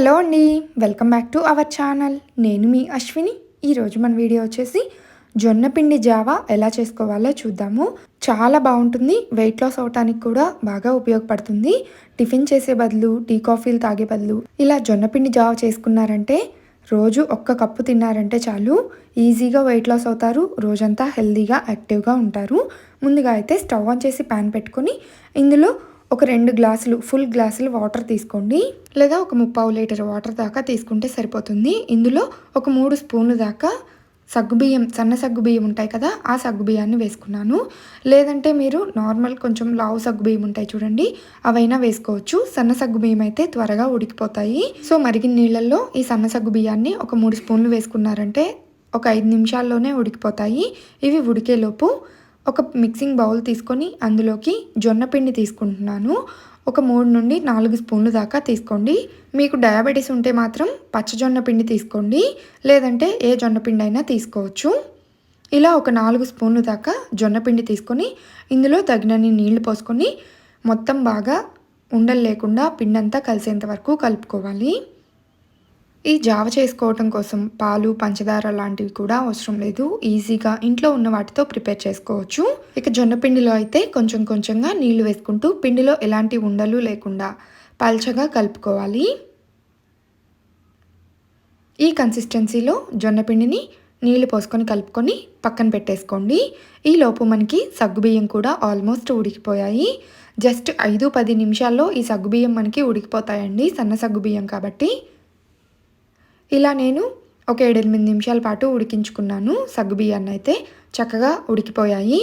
Hello అండి welcome back to our channel. నేను మీ అశ్విని. ఈరోజు మన వీడియో వచ్చేసి జొన్న పిండి జావా ఎలా చేసుకోవాలో చూద్దాము. చాలా బాగుంటుంది వెయిట్ లాస్ అవటానికి కూడా బాగా ఉపయోగపడుతుంది. టిఫిన్ చేసే బదులు టీ కాఫీలు తాగే బదులు ఇలా జొన్న పిండి జావా చేసుకున్నారంటే రోజు ఒక్క కప్పు తిన్నారంటే చాలు. ఈజీగా వెయిట్ లాస్ అవుతారు రోజంతా హెల్తీగా యాక్టివ్గా ఉంటారు. ముందుగా అయితే స్టవ్ ఆన్ చేసి ప్యాన్ పెట్టుకొని ఇందులో ఒక రెండు గ్లాసులు ఫుల్ గ్లాసులు వాటర్ తీసుకోండి. లేదా ఒక ముప్పావు లీటర్ వాటర్ దాకా తీసుకుంటే సరిపోతుంది. ఇందులో ఒక మూడు స్పూన్లు దాకా సగ్గుబియ్యం సన్న సగ్గుబియ్యం ఉంటాయి కదా ఆ సగ్గుబియ్యాన్ని వేసుకున్నాను. లేదంటే మీరు నార్మల్ కొంచెం లావు సగ్గుబియ్యం ఉంటాయి చూడండి అవైనా వేసుకోవచ్చు. సన్న సగ్గుబియ్యం అయితే త్వరగా ఉడికిపోతాయి. సో మరిగిన నీళ్ళల్లో ఈ సన్న సగ్గుబియ్యాన్ని ఒక మూడు స్పూన్లు వేసుకున్నారంటే ఒక ఐదు నిమిషాల్లోనే ఉడికిపోతాయి. ఇవి ఉడికేలోపు ఒక మిక్సింగ్ బౌల్ తీసుకొని అందులోకి జొన్న పిండి తీసుకుంటున్నాను. ఒక మూడు నుండి నాలుగు స్పూన్లు దాకా తీసుకోండి. మీకు డయాబెటీస్ ఉంటే మాత్రం పచ్చజొన్న పిండి తీసుకోండి. లేదంటే ఏ జొన్న పిండి అయినా తీసుకోవచ్చు. ఇలా ఒక నాలుగు స్పూన్లు దాకా జొన్న పిండి తీసుకొని ఇందులో తగినన్ని నీళ్ళు పోసుకొని మొత్తం బాగా ఉండలు లేకుండా పిండంతా కలిసేంత వరకు కలుపుకోవాలి. ఈ జావ చేసుకోవటం కోసం పాలు పంచదార లాంటివి కూడా అవసరం లేదు. ఈజీగా ఇంట్లో ఉన్న వాటితో ప్రిపేర్ చేసుకోవచ్చు. ఇక జొన్న పిండిలో అయితే కొంచెం కొంచెంగా నీళ్ళు వేసుకుంటూ పిండిలో ఎలాంటి ఉండలు లేకుండా పల్చగా కలుపుకోవాలి. ఈ కన్సిస్టెన్సీలో జొన్న పిండిని నీళ్ళు పోసుకొని కలుపుకొని పక్కన పెట్టేసుకోండి. ఈ లోపు మనకి సగ్గుబియ్యం కూడా ఆల్మోస్ట్ ఉడికిపోయాయి. జస్ట్ ఐదు పది నిమిషాల్లో ఈ సగ్గుబియ్యం మనకి ఉడికిపోతాయండి. సన్న సగ్గుబియ్యం కాబట్టి ఇలా నేను ఒక ఏడెనిమిది నిమిషాల పాటు ఉడికించుకున్నాను. సగ్గుబియ్యాన్ని అయితే చక్కగా ఉడికిపోయాయి.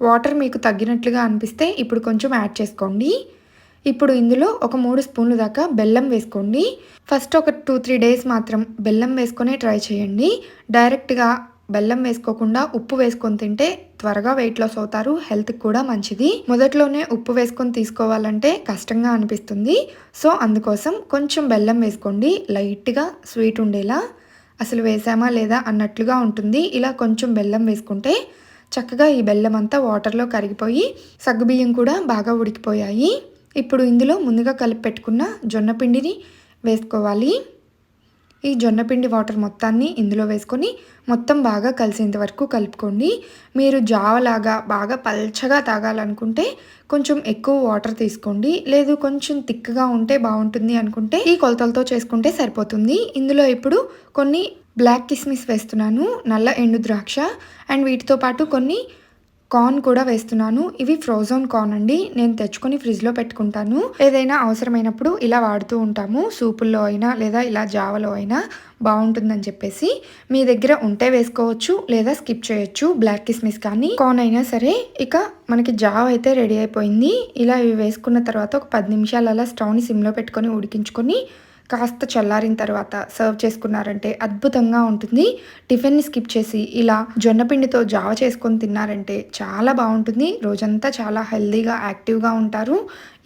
వాటర్ మీకు తగ్గినట్లుగా అనిపిస్తే ఇప్పుడు కొంచెం యాడ్ చేసుకోండి. ఇప్పుడు ఇందులో ఒక మూడు స్పూన్లు దాకా బెల్లం వేసుకోండి. ఫస్ట్ ఒక టూ త్రీ డేస్ మాత్రం బెల్లం వేసుకొని ట్రై చేయండి. డైరెక్ట్గా బెల్లం వేసుకోకుండా ఉప్పు వేసుకొని తింటే త్వరగా వెయిట్ లాస్ అవుతారు హెల్త్కి కూడా మంచిది. మొదట్లోనే ఉప్పు వేసుకొని తీసుకోవాలంటే కష్టంగా అనిపిస్తుంది. సో అందుకోసం కొంచెం బెల్లం వేసుకోండి. లైట్గా స్వీట్ ఉండేలా. అసలు వేసామా లేదా అన్నట్లుగా ఉంటుంది. ఇలా కొంచెం బెల్లం వేసుకుంటే చక్కగా ఈ బెల్లం అంతా వాటర్లో కరిగిపోయి సగ్గుబియ్యం కూడా బాగా ఉడికిపోయాయి. ఇప్పుడు ఇందులో ముందుగా కలిపి పెట్టుకున్న జొన్న పిండిని వేసుకోవాలి. ఈ జొన్నపిండి వాటర్ మొత్తాన్ని ఇందులో వేసుకొని మొత్తం బాగా కలిసేంత వరకు కలుపుకోండి. మీరు జావలాగా బాగా పల్చగా తాగాలనుకుంటే కొంచెం ఎక్కువ వాటర్ తీసుకోండి. లేదు కొంచెం థిక్గా ఉంటే బాగుంటుంది అనుకుంటే ఈ కొలతలతో చేసుకుంటే సరిపోతుంది. ఇందులో ఇప్పుడు కొన్ని బ్లాక్ కిస్మిస్ వేస్తున్నాను. నల్ల ఎండు ద్రాక్ష అండ్ వీటితో పాటు కొన్ని కార్న్ కూడా వేస్తున్నాను. ఇవి ఫ్రోజన్ కార్న్ అండి. నేను తెచ్చుకొని ఫ్రిడ్జ్లో పెట్టుకుంటాను. ఏదైనా అవసరమైనప్పుడు ఇలా వాడుతూ ఉంటాము. సూపుల్లో అయినా లేదా ఇలా జావలో అయినా బాగుంటుందని చెప్పేసి మీ దగ్గర ఉంటే వేసుకోవచ్చు లేదా స్కిప్ చేయొచ్చు. బ్లాక్ కిస్మిస్ కానీ కార్న్ అయినా సరే. ఇక మనకి జావ అయితే రెడీ అయిపోయింది. ఇలా ఇవి వేసుకున్న తర్వాత ఒక పది నిమిషాలు అలా స్టవ్ని సిమ్లో పెట్టుకొని ఉడికించుకొని కాస్త చల్లారిన తర్వాత సర్వ్ చేసుకున్నారంటే అద్భుతంగా ఉంటుంది. టిఫిన్ని స్కిప్ చేసి ఇలా జొన్నపిండితో జావ చేసుకొని తిన్నారంటే చాలా బాగుంటుంది. రోజంతా చాలా హెల్దీగా యాక్టివ్గా ఉంటారు.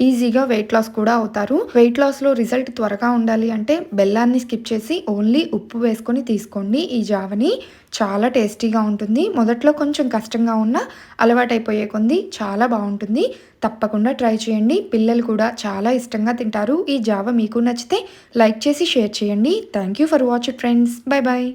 ఈజీగా వెయిట్ లాస్ కూడా అవుతారు. వెయిట్ లాస్లో రిజల్ట్ త్వరగా ఉండాలి అంటే బెల్లాన్ని స్కిప్ చేసి ఓన్లీ ఉప్పు వేసుకొని తీసుకోండి. ఈ జావని చాలా టేస్టీగా ఉంటుంది. మొదట్లో కొంచెం కష్టంగా ఉన్న అలవాటైపోయే కొంది చాలా బాగుంటుంది. తప్పకుండా ట్రై చేయండి. పిల్లలు కూడా చాలా ఇష్టంగా తింటారు. ఈ జావ మీకు నచ్చితే లైక్ చేసి షేర్ చేయండి. Thank you for watch friends. Bye bye